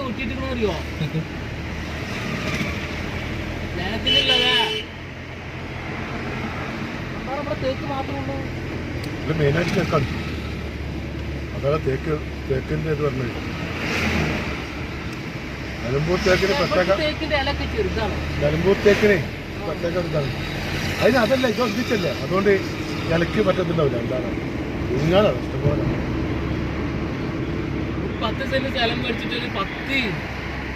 ഊട്ടിട്ടിരിക്കണറിയോ തേക്ക് മാത്രമുള്ളൂ അതാണ് തേക്ക് തേക്കിന്റെ ഇത് പറഞ്ഞു നിലമ്പൂർ തേക്കിന് പ്രത്യേക നിലമ്പൂർ തേക്കിന് പ്രത്യേക അതിന് അതല്ല ഇത് ഒന്നിച്ചല്ലേ അതുകൊണ്ട് ഇലക്ക് പറ്റത്തില്ല എന്താണ്? ഇങ്ങാനാണ് ഇഷ്ടപോലെ. പത്ത് സെന്റ് സ്ഥലം മേടിച്ചിട്ട് പത്ത്